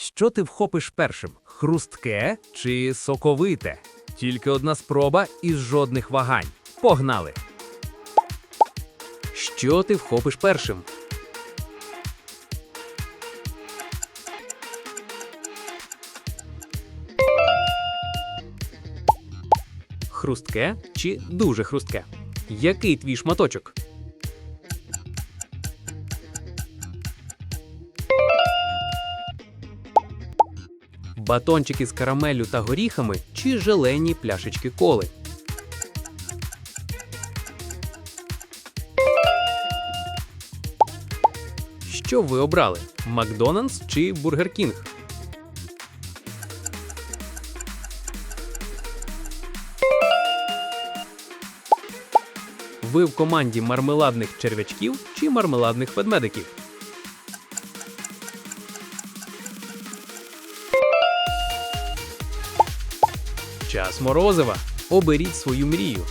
Що ти вхопиш першим? Хрустке чи соковите? Тільки одна спроба і жодних вагань. Погнали! Що ти вхопиш першим? Хрустке чи дуже хрустке? Який твій шматочок? Батончики з карамеллю та горіхами чи желені пляшечки коли? Що ви обрали? Макдональдс чи Бургер Кінг? Ви в команді мармеладних черв'ячків чи мармеладних ведмедиків? Час морозива. Оберіть свою мрію.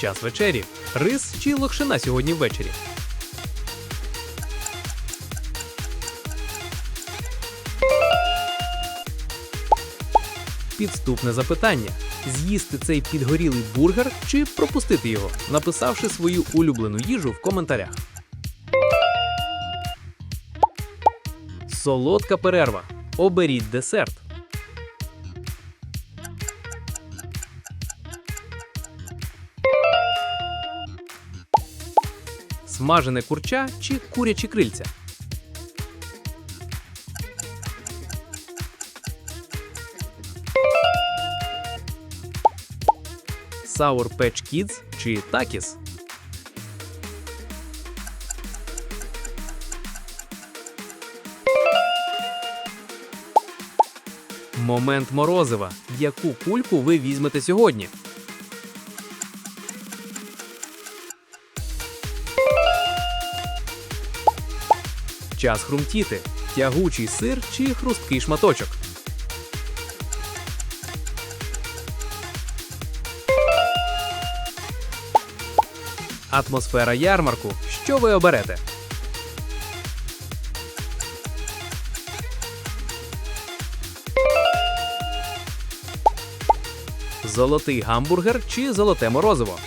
Час вечері. Рис чи локшина сьогодні ввечері. Підступне запитання: з'їсти цей підгорілий бургер чи пропустити його, написавши свою улюблену їжу в коментарях. Солодка перерва. Оберіть десерт. Смажене курча чи курячі крильця. Sour Patch Kids чи Takis. Момент морозива. Яку кульку ви візьмете сьогодні? Час хрумтіти. Тягучий сир чи хрусткий шматочок. Атмосфера ярмарку. Що ви оберете? Золотий гамбургер чи золоте морозиво?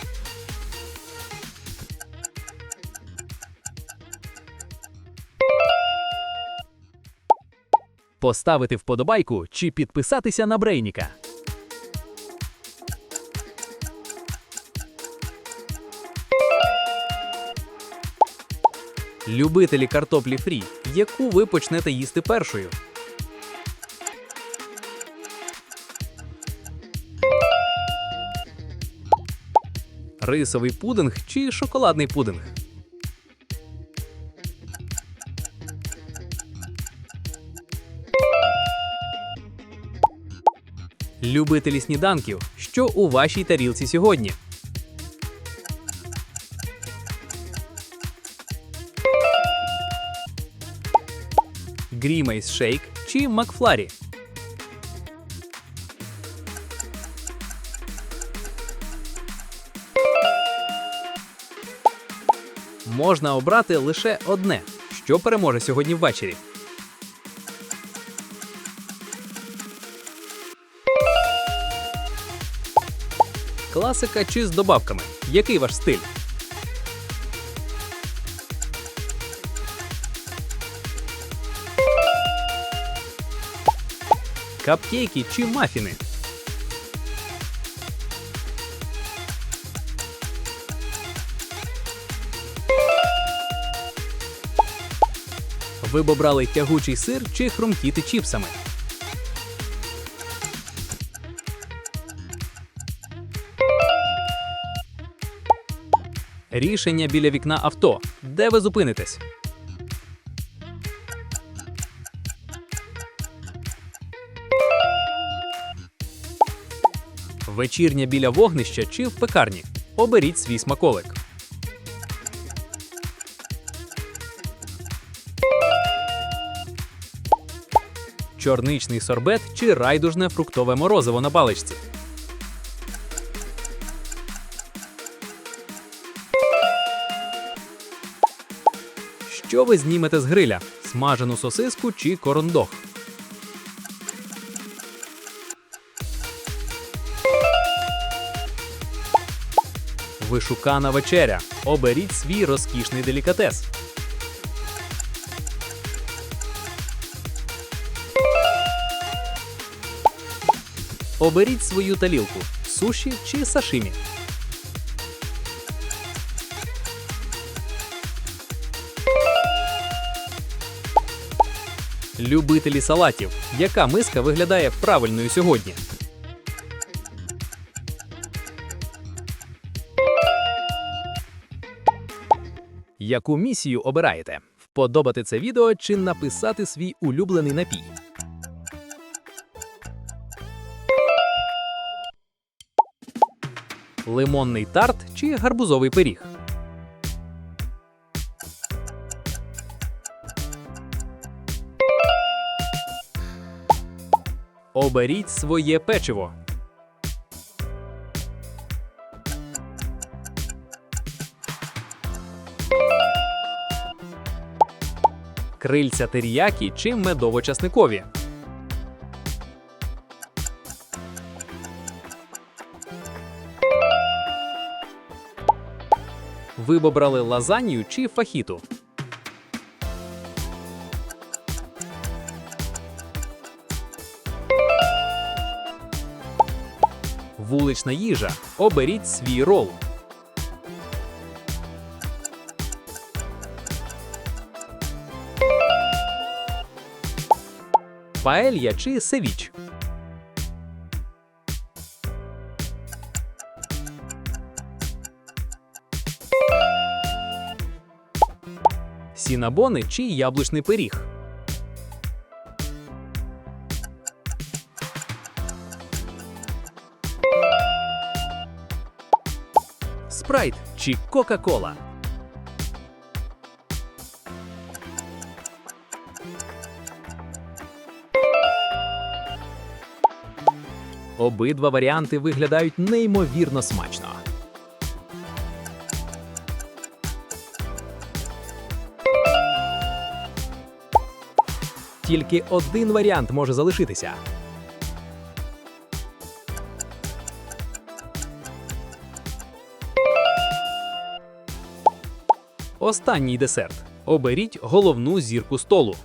Поставити вподобайку чи підписатися на Брейніка. Любителі картоплі фрі, яку ви почнете їсти першою. Рисовий пудинг чи шоколадний пудинг? Любителі сніданків, що у вашій тарілці сьогодні? Грімейс шейк чи Макфларі? Можна обрати лише одне, що переможе сьогодні ввечері. Класика чи з добавками? Який ваш стиль? Капкейки чи мафіни? Ви б обрали тягучий сир чи хрумкіти чіпсами? Рішення біля вікна авто. Де ви зупинитесь? Вечірня біля вогнища чи в пекарні. Оберіть свій смаколик. чорничний сорбет чи райдужне фруктове морозиво на паличці. Що ви знімете з гриля? Смажену сосиску чи корондох? Вишукана вечеря. Оберіть свій розкішний делікатес. Оберіть свою талілку суші чи сашимі. Любителі салатів. Яка миска виглядає правильною сьогодні? Яку місію обираєте? Вподобати це відео чи написати свій улюблений напій? Лимонний тарт чи гарбузовий пиріг? Оберіть своє печиво. Крильця теріякі чи медово-часникові. Ви б обрали лазанью чи фахіту? Вулична їжа. Оберіть свій рол. Паелья чи севіч? Сінабони чи яблучний пиріг? Спрайт чи Кока-Кола? Обидва варіанти виглядають неймовірно смачно. Тільки один варіант може залишитися. Останній десерт. Оберіть головну зірку столу.